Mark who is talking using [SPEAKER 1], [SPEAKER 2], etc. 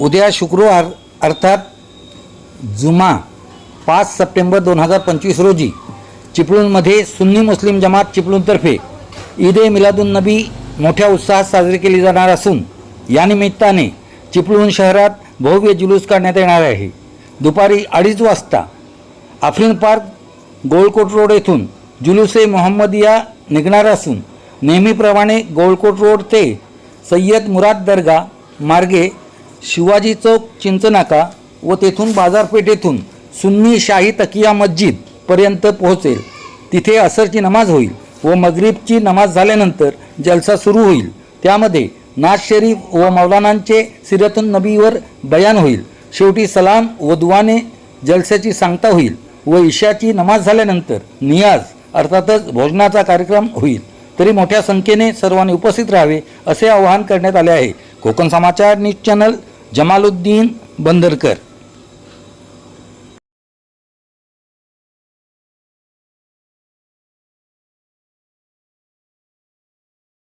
[SPEAKER 1] उद्या शुक्रवार अर्थात जुमा पाच सप्टेंबर दोन हजार पंचवीस रोजी चिपळूणमध्ये सुन्नी मुस्लिम जमात चिपळूणतर्फे ईद ए मिलादुन्नबी मोठ्या उत्साहात साजरी केली जाणार असून या निमित्ताने चिपळूण शहरात भव्य जुलूस काढण्यात येणार आहे. दुपारी अडीच वाजता आफ्रिन पार्क गोलकोट रोड येथून जुलूस ए मोहम्मदिया निघणार असून नेहमीप्रमाणे गोलकोट रोड ते सय्यद मुराद दर्गा मार्गे शिवाजी चौक चिंचनाका व तेथून बाजारपेठेतून सुन्नी शाही तकिया मस्जिदपर्यंत पोहोचेल. तिथे असरची नमाज होईल व मगरीबची नमाज झाल्यानंतर जलसा सुरू होईल. त्यामध्ये नाज शरीफ व मौलानांचे सिरतुन नबीवर बयान होईल. शेवटी सलाम व दुवाने जलस्याची सांगता होईल व ईशाची नमाज झाल्यानंतर नियाज अर्थातच भोजनाचा कार्यक्रम होईल. तरी मोठ्या संख्येने सर्वांनी उपस्थित राहावे असे आवाहन करण्यात आले आहे. Konkan Samachar news channel Jamaluddin Bandarkar.